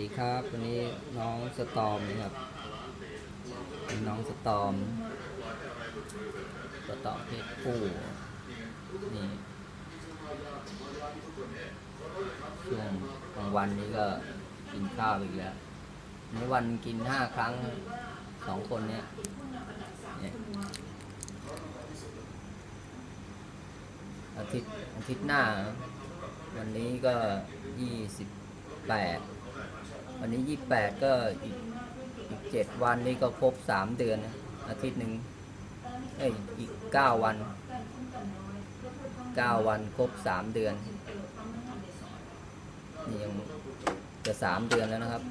ดีครับ วันนี้น้องสตอมนะครับเป็นน้องสตอมสตอมเพศผู้นี่ช่วงกลางวันนี้ก็กินข้าวอีกแล้วในวันกินห้าครั้งสองคนเนี้ยเนี่ยอาทิตย์อาทิตย์หน้า วันนี้ก็ยี่สิบแปด วันนี้ยี่แปดก็อีกอีกเจ็ดวันนี่ก็ครบสามเดือนนะอาทิตย์หนึ่งเอ้ยอีกเก้าวันเก้าวันครบสามเดือนนี่ยังจะสามเดือนแล้วนะครับ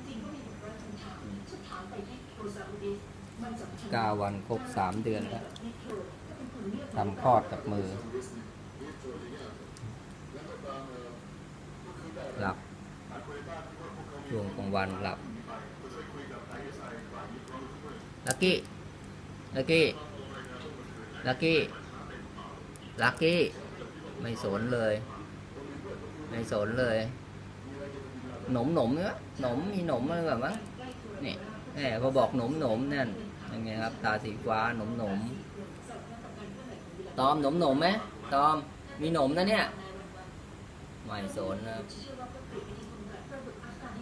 เก้าวันครบสามเดือนแล้วทำคลอดกับมือหลับ ช่วงกลางวันหลับ ลักกี้ ลักกี้ ลักกี้ ลักกี้ ไม่สนเลย ไม่สนเลย หนมหนมเนื้อหนมมีหนมอะไรแบบมั้งนี่แหมพอบอกหนมหนมนั่นยังไงครับ ตาสีฟ้าหนมหนม ตอมหนมหนมไหมตอม มีหนมนะเนี่ย ไม่สนนะ ระบุอาการ